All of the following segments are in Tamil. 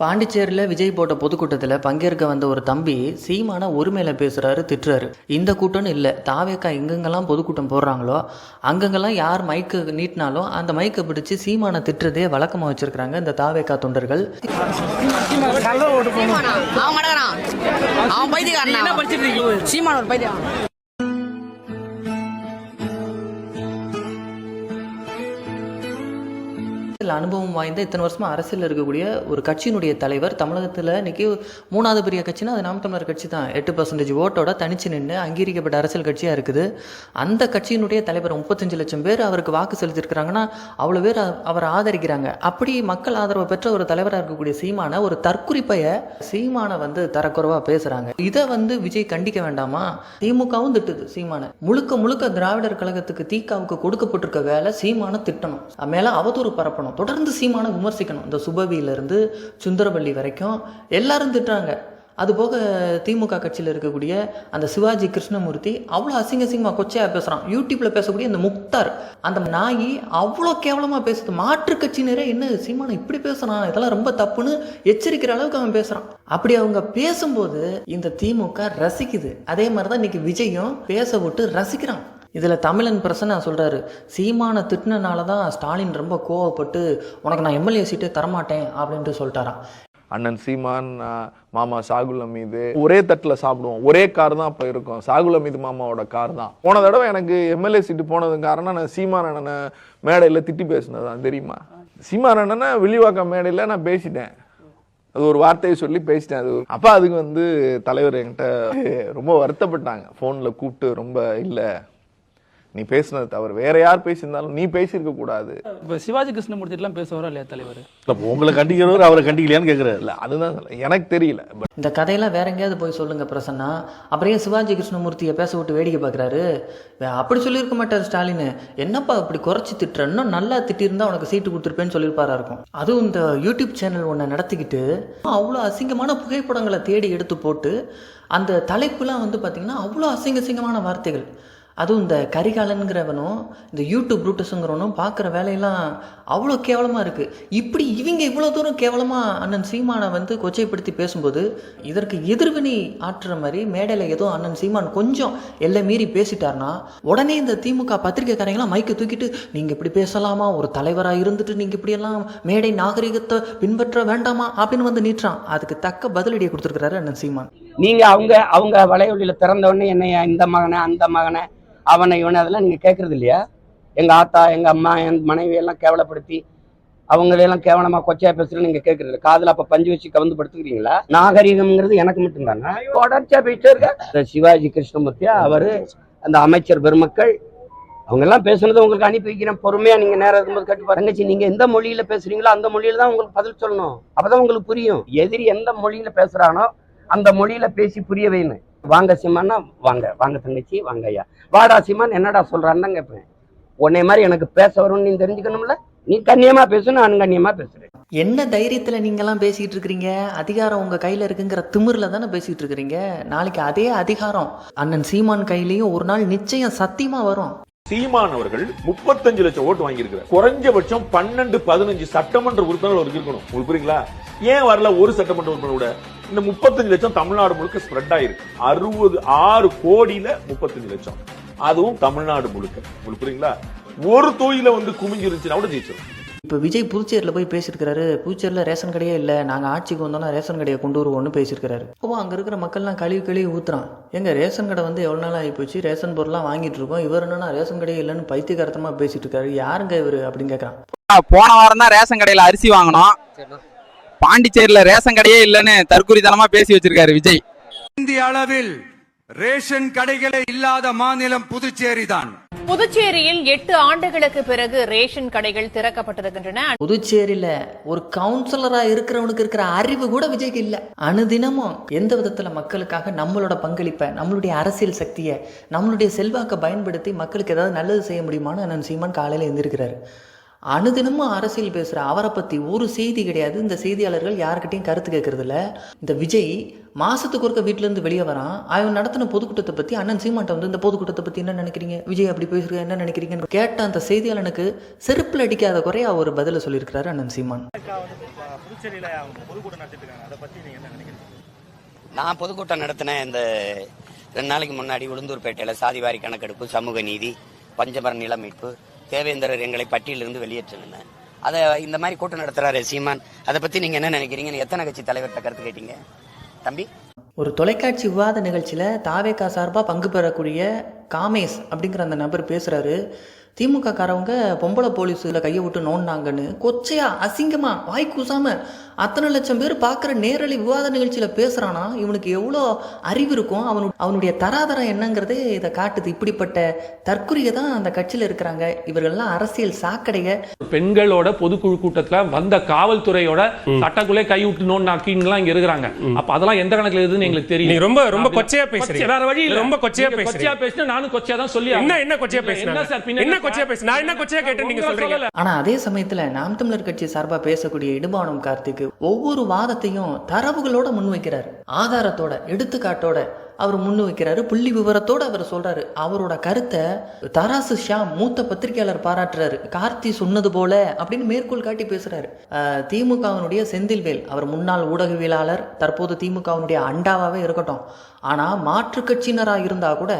பாண்டிச்சேரியில் விஜய் போட்ட பொதுக்கூட்டத்தில் பங்கேற்க வந்த ஒரு தம்பி சீமான ஒருமையில பேசுகிறாரு திட்டுறாரு. இந்த கூட்டம்னு இல்லை. தாவேக்கா எங்கெங்கெல்லாம் பொதுக்கூட்டம் போடுறாங்களோ அங்கங்கெல்லாம் யார் மைக்கு நீட்டினாலும் அந்த மைக்கை பிடிச்சி சீமானை திட்டுறதே வழக்கமாக வச்சுருக்கிறாங்க இந்த தாவேக்கா தொண்டர்கள். சீமான்? அனுபவம் வாய்ந்த இத்தனை வருஷமாக அரசியலில் இருக்கக்கூடிய ஒரு கட்சியினுடைய தலைவர் தமிழகத்தில் இன்றைக்கி மூணாவது பெரிய கட்சினா அது நாம் தமிழர் கட்சி தான். எட்டு பர்சன்டேஜ் ஓட்டோட தனிச்சு நின்று அங்கீகரிக்கப்பட்ட அரசியல் கட்சியாக இருக்குது. அந்த கட்சியினுடைய தலைவர் முப்பத்தஞ்சு லட்சம் பேர் அவருக்கு வாக்கு செலுத்திருக்கிறாங்கன்னா அவ்வளோ பேர் அவரை ஆதரிக்கிறாங்க. அப்படி மக்கள் ஆதரவு பெற்ற ஒரு தலைவராக இருக்கக்கூடிய சீமான ஒரு தற்குறிப்பைய சீமானை வந்து தரக்குறைவாக பேசுகிறாங்க இதை வந்து விஜய் கண்டிக்க வேண்டாமா? திமுகவும் திட்டுது சீமானை. முழுக்க முழுக்க திராவிடர் கழகத்துக்கு தீக்காவுக்கு கொடுக்கப்பட்டிருக்க வேலை சீமான திட்டணும். மேலே அவதூறு பரப்பணும். தொடர்ந்து சீமான விமர்சிக்கணும். இந்த சுபவியிலிருந்து சுந்தரவள்ளி வரைக்கும் எல்லாரும் திட்டுறாங்க. அதுபோக திமுக கட்சியில் இருக்கக்கூடிய அந்த சிவாஜி கிருஷ்ணமூர்த்தி அவ்வளோ அசிங்க அசிங்கமாக கொச்சையாக பேசுகிறான் யூடியூப்பில் பேசக்கூடிய அந்த முக்தார் அந்த நாயி அவ்வளோ கேவலமாக பேசுது. மாற்று கட்சியினரே என்ன சீமானை இப்படி பேசுகிறான் இதெல்லாம் ரொம்ப தப்புன்னு எச்சரிக்கிற அளவுக்கு அவன் பேசுகிறான் அப்படி அவங்க பேசும்போது இந்த திமுக ரசிக்குது. அதே மாதிரி தான் இன்னைக்கு விஜயும் பேச விட்டு ரசிக்கிறான். இதில் தமிழன் பிரசன்ன சொல்கிறாரு சீமானை திட்டினால தான் ஸ்டாலின் ரொம்ப கோவப்பட்டு உனக்கு நான் எம்எல்ஏ சீட்டே தரமாட்டேன் அப்படின்ட்டு சொல்லிட்டாராம். அண்ணன் சீமான் மாமா சாகுல மீது ஒரே தட்டில் சாப்பிடுவோம். ஒரே கார் தான் அப்போ இருக்கும். சாகுல மீது மாமாவோட கார் தான். போன தடவை எனக்கு எம்எல்ஏ சீட்டு போனது காரணம் நான் சீமான் அண்ணனை மேடையில் திட்டி பேசினது தான் தெரியுமா? சீமான் அண்ணனை வில்லிவாக்கம் மேடையில் நான் பேசிட்டேன். அது ஒரு வார்த்தையை சொல்லி பேசிட்டேன் அது. அப்போ அதுக்கு வந்து தலைவர் என்கிட்ட ரொம்ப வருத்தப்பட்டாங்க. ஃபோனில் கூப்பிட்டு ரொம்ப இல்லை நீ பேசுனது தவறு. வேற யார் பேசியிருந்தாலும் நீ பேசியிருக்க கூடாது. இப்போ சிவாஜி கிருஷ்ணமூர்த்திலாம் பேசுவாரா இல்லையா தலைவர்? இல்ல, உங்களை கண்டிக்கிறவர் அவரை கண்டிக்கலையான்னு கேட்குறாரு இல்ல அதுதான் எனக்கு தெரியல பட் இந்த கதையெல்லாம் வேற எங்கேயாவது போய் சொல்லுங்க பிரசன்னா. அப்புறம் ஏன் சிவாஜி கிருஷ்ணமூர்த்தியை பேச விட்டு வேடிக்கை பார்க்குறாரு? அப்படி சொல்லியிருக்க மாட்டார் ஸ்டாலின். என்னப்பா இப்படி குறைச்சி திட்டுற? இன்னும் நல்லா திட்டியிருந்தா உனக்கு சீட்டு கொடுத்துருப்பேன்னு சொல்லியிருப்பாரா இருக்கும். அதுவும் இந்த யூடியூப் சேனல் ஒன்றை நடத்திக்கிட்டு அவ்வளோ அசிங்கமான புகைப்படங்களை தேடி எடுத்து போட்டு அந்த தலைப்புலாம் வந்து பார்த்திங்கன்னா அவ்வளோ அசிங்க அசிங்கமான வார்த்தைகள். அதுவும் இந்த கரிகாலன்கிறவனும் இந்த யூடியூப் ரூட்டஸுங்கிறவனும் பார்க்குற வேலையெல்லாம் அவ்வளோ கேவலமாக இருக்குது இப்படி இவங்க இவ்வளோ தூரம் கேவலமாக அண்ணன் சீமானை வந்து கொச்சைப்படுத்தி பேசும்போது இதற்கு எதிர்வினை ஆற்றுற மாதிரி மேடையில் ஏதோ அண்ணன் சீமான் கொஞ்சம் எல்லை மீறி பேசிட்டார்னா உடனே இந்த திமுக பத்திரிகைக்காரங்களாம் மைக்கை தூக்கிட்டு நீங்கள் இப்படி பேசலாமா? ஒரு தலைவராக இருந்துட்டு நீங்கள் இப்படியெல்லாம் மேடை நாகரிகத்தை பின்பற்ற வேண்டாமா? அப்படின்னு வந்து நீட்டுறான். அதுக்கு தக்க பதிலடியை கொடுத்துருக்கிறாரு அண்ணன் சீமான். நீங்க அவங்க அவங்க வலையொலியில திறந்த உடனே என்னைய இந்த மகனை அந்த மகனை அவனை இவனை அதெல்லாம் நீங்க கேட்குறது இல்லையா எங்க ஆத்தா எங்க அம்மா என் மனைவி எல்லாம் கேவலப்படுத்தி அவங்களையெல்லாம் கேவலமா கொச்சையா பேசுறது நீங்க கேட்கறது இல்ல காதுல அப்ப பஞ்சு வச்சு கவர்ந்து படுத்துக்கிறீங்களா நாகரிகம்ங்கிறது எனக்கு மட்டும் தானே தொடர்ச்சியா போயிட்டே இருக்க சிவாஜி கிருஷ்ணமூர்த்தியா அவரு அந்த அமைச்சர் பெருமக்கள் அவங்க எல்லாம் பேசுனதை உங்களுக்கு அனுப்பி வைக்கிறேன். பொறுமையா நீங்க நேரம் இருக்கும்போது கேட்டு பாருங்கச்சி நீங்க எந்த மொழியில பேசுறீங்களோ அந்த மொழியில தான் உங்களுக்கு பதில் சொல்லணும். அப்பதான் உங்களுக்கு புரியும். எதிரி எந்த மொழியில பேசுறானோ அந்த மொழியில பேசி புரிய வைன்னு. வாங்க சிம்மான்னா வாங்க வாங்க தங்கச்சி வாங்க ஐயா. வாடா சிம்மான் என்னடா சொல்றான்னு தான் கேட்பேன். உன்னை மாதிரி எனக்கு பேச வரும்னு நீ தெரிஞ்சுக்கணும்ல? நீ கண்ணியமா பேசு நான் கண்ணியமா பேசுறேன். என்ன தைரியத்தில் நீங்கெல்லாம் பேசிக்கிட்டு இருக்கிறீங்க? அதிகாரம் உங்கள் கையில் இருக்குங்கிற திமிரில் தானே பேசிக்கிட்டு இருக்கிறீங்க? நாளைக்கு அதே அதிகாரம் அண்ணன் சீமான் கையிலையும் ஒரு நாள் நிச்சயம் சத்தியமாக வரும். சீமான் அவர்கள் முப்பத்தஞ்சு லட்சம் ஓட்டு வாங்கியிருக்கிறார். குறைஞ்சபட்சம் பன்னெண்டு பதினஞ்சு சட்டமன்ற உறுப்பினர் அவருக்கு இருக்கணும். உங்களுக்கு புரியுங்களா? ஏன் வரல ஒரு சட்டமன்ற உறுப்பினர் கூட? இந்த முப்பத்தஞ்சு லட்சம் தமிழ்நாடு முழுக்க ஸ்ப்ரெட் ஆயிருக்கு. அறுபது ஆறு கோடியில முப்பத்தஞ்சு லட்சம். அதுவும் தமிழ்நாடு முழுக்க. உங்களுக்கு புரியுங்களா? ஒரு தொழில வந்து குமிஞ்சிருந்துச்சுன்னா கூட ஜெயிச்சிடும் இப்போ விஜய் புதுச்சேரியில் போய் பேசியிருக்கிறாரு. புதுச்சேரியில் ரேஷன் கடையே இல்லை. நாங்கள் ஆட்சிக்கு வந்தோம்னா ரேஷன் கடையை கொண்டு வருவோம்னு பேசியிருக்கிறாரு. அப்போ அங்கே இருக்கிற மக்கள்லாம் கழுவி கழுவி ஊத்துறான். எங்க ரேஷன் கடை வந்து எவ்வளோ நாள் ஆகி போச்சு ரேஷன் பொருள்லாம் வாங்கிட்டு இருக்கோம். இவர் என்னன்னா ரேஷன் கடையே இல்லைன்னு பைத்தியகாரத்தமாக பேசிட்டு இருக்காரு. யாருங்க இவர் அப்படின்னு கேட்குறான் போன வாரம் தான் ரேஷன் கடையில அரிசி வாங்கினோம். பாண்டிச்சேரியில ரேஷன் கடையே இல்லைன்னு தற்குறித்தனமா பேசி வச்சிருக்காரு விஜய். இந்திய அளவில் ரேஷன் கடைகளே இல்லாத மாநிலம் புதுச்சேரி தான். புதுச்சேரியில் எட்டு ஆண்டுகளுக்கு பிறகு ரேஷன் கடைகள் திறக்கப்பட்டிருக்கின்றன. புதுச்சேரியில் ஒரு கவுன்சிலராக இருக்கிறவனுக்கு இருக்கிற அறிவு கூட விஜய்க்கு இல்லை. அனுதினமும் எந்த விதத்தில் மக்களுக்காக நம்மளோட பங்களிப்பை நம்மளுடைய அரசியல் சக்தியை நம்மளுடைய செல்வாக்கை பயன்படுத்தி மக்களுக்கு ஏதாவது நல்லது செய்ய முடியுமான்னு அண்ணன் சீமான் காலையில் எழுந்திருக்கிறாரு அனுதினமும் அரசியல் பேசுகிற அவரை பற்றி ஒரு செய்தி கிடையாது. இந்த செய்தியாளர்கள் யாருக்கிட்டையும் கருத்து கேட்கறதில்ல இந்த விஜய் மாசத்துக்கு ஒருக்க வீட்டிலேருந்து வெளியே வரான். அவன் நடத்தின பொதுக்கூட்டத்தை பற்றி அண்ணன் சீமான்ட்ட வந்து இந்த பொதுக்கூட்டத்தை பற்றி என்ன நினைக்கிறீங்க? விஜய் அப்படி பேசுகிற என்ன நினைக்கிறீங்கன்னு கேட்ட அந்த செய்தியாளனுக்கு செருப்பில் அடிக்காத குறையா ஒரு பதிலை சொல்லியிருக்கிறாரு அண்ணன் சீமான். நான் பொதுக்கூட்டம் நடத்தினேன். இந்த ரெண்டு நாளைக்கு முன்னாடி உளுந்தூர்பேட்டையில் சாதிவாரி கணக்கெடுப்பு சமூக நீதி பஞ்சமர நில மீட்பு தேவேந்திரர் எங்களை பட்டியலிருந்து வெளியேற்றினேன் அதை இந்த மாதிரி கூட்டம் நடத்துறாரு சீமான். அதை பத்தி நீங்க என்ன நினைக்கிறீங்க? எத்தனை கட்சி தலைவர்கிட்ட கருத்து கேட்டீங்க? தம்பி? ஒரு தொலைக்காட்சி விவாத நிகழ்ச்சியில் தாவேக்கா சார்பாக பங்கு பெறக்கூடிய காமேஷ் அப்படிங்கிற அந்த நபர் பேசுகிறாரு திமுக காரவங்க பொம்பளை போலீஸில் கையை விட்டு நோண்டாங்கன்னு கொச்சையா அசிங்கமா வாய் கூசாம அத்தனை லட்சம் பேர் பார்க்குற நேரலை விவாத நிகழ்ச்சியில் பேசுகிறானா இவனுக்கு எவ்வளோ அறிவு இருக்கும்? அவனு அவனுடைய தராதரம் என்னங்கிறதே இதை காட்டுது. இப்படிப்பட்ட தற்குறியை தான் அந்த கட்சியில் இருக்கிறாங்க. இவர்கள்லாம் அரசியல் சாக்கடைய. பெண்களோட பொதுக்குழு கூட்டத்துல வந்த காவல்துறையோட சட்டக்குள்ளே கை விட்டு நோண்டாக்கின்லாம் இங்க இருக்கிறாங்க. அப்ப அதெல்லாம் எந்த கணக்குல இருக்குதுன்னு எங்களுக்கு தெரியும். ரொம்ப ரொம்ப கொச்சையா பேசுறீங்க. வேற வழி இல்ல. ரொம்ப கொச்சையா பேசுறீங்க. கொச்சையா பேசினா நானும் கொச்சையா தான் சொல்லி என்ன. என்ன கொச்சையா பேசுனாங்க? என்ன சார் பின்ன என்ன கொச்சையா பேசு நான் என்ன கொச்சையா கேட்டேன் நீங்க சொல்றீங்க. ஆனால் அதே சமயத்தில் நாம் தமிழர் கட்சி சார்பாக பேசக்கூடிய இடுபானம் கார்த்திக் ஒவ்வொரு வாதத்தையும் தரவுகளோட முன்வைக்கிறார் ஆதாரத்தோட எடுத்துக்காட்டோட அவர் முன் வைக்கிறாரு. புள்ளி விவரத்தோட அவர் சொல்றாரு. அவரோட கருத்தை தராசு ஷாம் மூத்த பத்திரிகையாளர் பாராட்டுறாரு. கார்த்தி சொன்னது போல அப்படின்னு மேற்கோள் காட்டி பேசுறாரு. அஹ், திமுகவினுடைய செந்தில்வேல் அவர் முன்னாள் ஊடகவியலாளர் தற்போது திமுகவினுடைய அண்டாவாவே இருக்கட்டும். ஆனா மாற்று கட்சியினராக இருந்தா கூட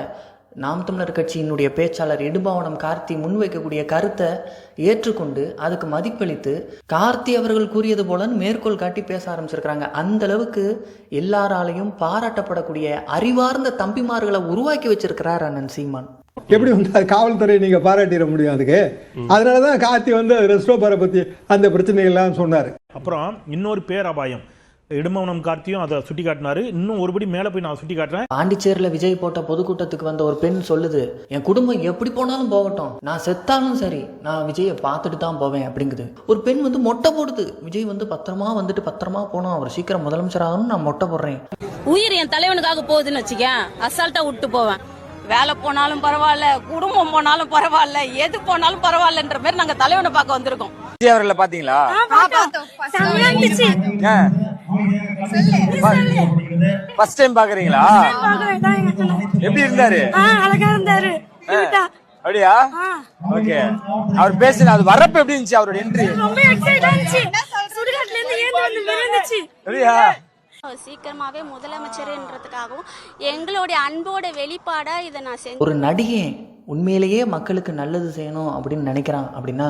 நாம் தமிழர் கட்சியினுடைய பேச்சாளர் இடுபாவனம் கார்த்தி முன்வைக்கக்கூடிய கருத்தை ஏற்றுக்கொண்டு அதுக்கு மதிப்பளித்து கார்த்தி அவர்கள் கூறியது போலன்னு மேற்கோள் காட்டி பேச ஆரம்பிச்சிருக்கிறாங்க. அந்த அளவுக்கு எல்லாராலையும் பாராட்டப்படக்கூடிய அறிவார்ந்த தம்பிமார்களை உருவாக்கி வச்சிருக்கிறார் அண்ணன் சீமான். எப்படி வந்து காவல்துறையை நீங்க பாராட்டிட முடியும் அதுக்கு? அதனாலதான் கார்த்தி வந்து ரெஸ்டோபரை பத்தி அந்த பிரச்சனைகள்லாம் சொன்னாரு. அப்புறம் இன்னொரு பேரபாயம். இடுமவனம் கார்த்தியும் அதை சுட்டி காட்டினாரு. இன்னும் ஒருபடி மேல போய் நான் சுட்டி காட்டுறேன். பாண்டிச்சேரியில் விஜய் போட்ட பொதுக்கூட்டத்துக்கு வந்த ஒரு பெண் சொல்லுது என் குடும்பம் எப்படி போனாலும் போகட்டும். நான் செத்தாலும் சரி நான் விஜயை பார்த்துட்டு தான் போவேன் அப்படிங்குது. ஒரு பெண் வந்து மொட்டை போடுது. விஜய் வந்து பத்திரமா வந்துட்டு பத்திரமா போனோம் அவர் சீக்கிரம் முதலமைச்சர் ஆகணும் நான் மொட்டை போடுறேன். உயிர் என் தலைவனுக்காக போகுதுன்னு வச்சுக்கேன். அசால்ட்டா விட்டு போவேன். வேலை போனாலும் பரவாயில்ல குடும்பம் போனாலும் பரவாயில்ல எது போனாலும் பரவாயில்லன்ற மாதிரி நாங்க தலைவனை பார்க்க வந்திருக்கோம். அவர்களை பாத்தீங்களா ஃபர்ஸ்ட் டைம் பாக்குறீங்களா? எப்படி இருந்தாரு? அழகா இருந்தாரு. அப்படியா? ஓகே. அவர் பேசுன அது வரப்ப எப்படி இருந்துச்சு அவரோட என்ட்ரி ரொம்ப எக்ஸைட் ஆச்சு சுடுகாட்டுல இருந்து ஏந்து வந்து விழுந்துச்சு. அப்படியா? சீக்கிரமாவே முதலமைச்சர்ன்றதுக்காகவும் எங்களுடைய அன்போட வெளிப்பாடா இதை நான் செஞ்சு ஒரு நடிகை உண்மையிலேயே மக்களுக்கு நல்லது செய்யணும் அப்படின்னு நினைக்கிறான் அப்படின்னா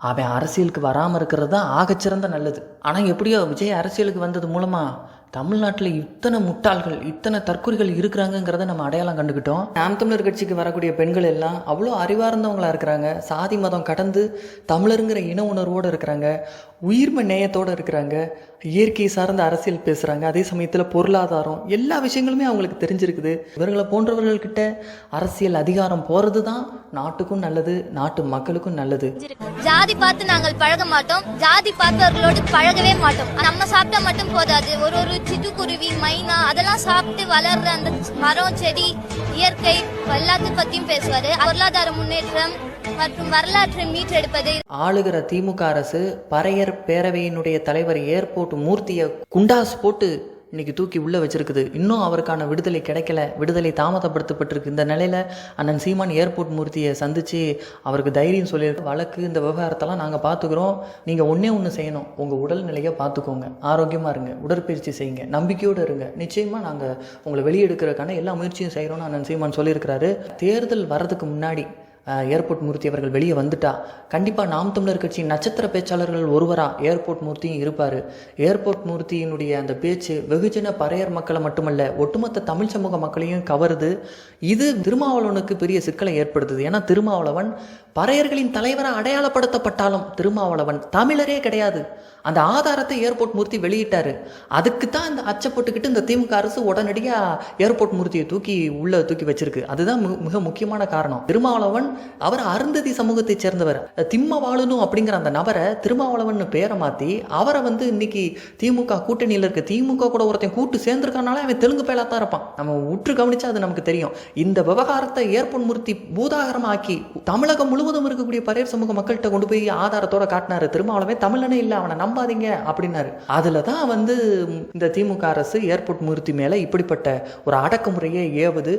அவன் அரசியலுக்கு வராமல் இருக்கிறது தான் ஆகச்சிறந்த நல்லது. ஆனால் எப்படியோ விஜய் அரசியலுக்கு வந்தது மூலமாக தமிழ்நாட்டில் இத்தனை முட்டாள்கள் இத்தனை தற்கொலைகள் இருக்கிறாங்கங்கிறத நம்ம அடையாளம் கண்டுக்கிட்டோம் நாம் தமிழர் கட்சிக்கு வரக்கூடிய பெண்கள் எல்லாம் அவ்வளோ அறிவார்ந்தவங்களாக இருக்கிறாங்க. சாதி மதம் கடந்து தமிழருங்கிற இன உணர்வோடு இருக்கிறாங்க. உயிர்ம நேயத்தோடு இருக்கிறாங்க. இயற்கை சார்ந்த அரசியல் பேசுகிறாங்க அதே சமயத்தில் பொருளாதாரம் எல்லா விஷயங்களுமே அவங்களுக்கு தெரிஞ்சிருக்குது. இவர்களை போன்றவர்கள்கிட்ட அரசியல் அதிகாரம் போகிறது தான் நாட்டுக்கும் நல்லது நாட்டு மக்களுக்கும் நல்லது. ஜாதி பார்த்து நாங்கள் பழக மாட்டோம். ஜாதி பார்த்தவர்களோடு பழகவே மாட்டோம். நம்ம சாப்பிட்டா மட்டும் போதாது. ஒரு ஒரு சிட்டுக்குருவி மைனா அதெல்லாம் சாப்பிட்டு வளர்ற அந்த மரம் செடி இயற்கை எல்லாத்தையும் பற்றியும் பேசுவார். பொருளாதார முன்னேற்றம் மற்றும் வரலாற்றை மீட்டெடுப்பது ஆளுகிற திமுக அரசு பறையர் பேரவையினுடைய தலைவர் ஏர்போர்ட் மூர்த்தியை குண்டாஸ் போட்டு இன்னைக்கு தூக்கி உள்ள வச்சிருக்குது. இன்னும் அவருக்கான விடுதலை கிடைக்கல. விடுதலை தாமதப்படுத்தப்பட்டிருக்கு. இந்த நிலையில அண்ணன் சீமான் ஏர்போர்ட் மூர்த்தியை சந்திச்சு அவருக்கு தைரியம் சொல்லியிருக்கு. வழக்கு இந்த விவகாரத்தெல்லாம் நாங்கள் பார்த்துக்குறோம். நீங்கள் ஒன்றே ஒன்று செய்யணும். உங்கள் உடல்நிலையை பார்த்துக்கோங்க. ஆரோக்கியமாக இருங்க. உடற்பயிற்சி செய்யுங்க. நம்பிக்கையோடு இருங்க. நிச்சயமாக நாங்கள் உங்களை வெளியெடுக்கிறதுக்கான எல்லா முயற்சியும் செய்கிறோம்னு அண்ணன் சீமான் சொல்லியிருக்கிறாரு. தேர்தல் வர்றதுக்கு முன்னாடி ஏர்போர்ட் மூர்த்தி அவர்கள் வெளியே வந்துட்டா. கண்டிப்பாக நாம் தமிழர் கட்சியின் நட்சத்திர பேச்சாளர்கள் ஒருவராக ஏர்போர்ட் மூர்த்தியும் இருப்பார். ஏர்போர்ட் மூர்த்தியினுடைய அந்த பேச்சு வெகுஜன பறையர் மக்களை மட்டுமல்ல ஒட்டுமொத்த தமிழ் சமூக மக்களையும் கவருது. இது திருமாவளவனுக்கு பெரிய சிக்கலை ஏற்படுத்துது. ஏன்னா திருமாவளவன் பறையர்களின் தலைவராக அடையாளப்படுத்தப்பட்டாலும் திருமாவளவன் தமிழரே கிடையாது. அந்த ஆதாரத்தை ஏர்போர்ட் மூர்த்தி வெளியிட்டாரு. அதுக்கு தான் இந்த அச்சப்பட்டுக்கிட்டு இந்த திமுக அரசு உடனடியாக ஏர்போர்ட் மூர்த்தியை தூக்கி உள்ள தூக்கி வச்சிருக்கு. அதுதான் மு- மிக முக்கியமான காரணம். திருமாவளவன் அவர் அருந்ததி சமூகத்தை சேர்ந்தவர். திம்மவாளனு அப்படிங்கிற அந்த நபரை திருமாவளவன் பேரை மாற்றி அவரை வந்து இன்னைக்கு திமுக கூட்டணியில் இருக்க திமுக கூட ஒருத்தன் கூட்டு சேர்ந்திருக்கனால அவன் தெலுங்கு பயலாக தான் இருப்பான். நம்ம உற்று கவனிச்சா அது நமக்கு தெரியும். இந்த விவகாரத்தை ஏர்போர்ட் மூர்த்தி பூதாகரமாக்கி தமிழகம் முழு முழுவதும் இருக்கக்கூடிய பரையர் சமூக மக்கள்கிட்ட கொண்டு போய் ஆதாரத்தோட காட்டினாரு. திருமாவளவே தமிழனே இல்லை அவனை நம்பாதீங்க அப்படின்னாரு. அதில் தான் வந்து இந்த திமுக அரசு ஏர்போர்ட் மூர்த்தி மேலே இப்படிப்பட்ட ஒரு அடக்குமுறையை ஏவுது.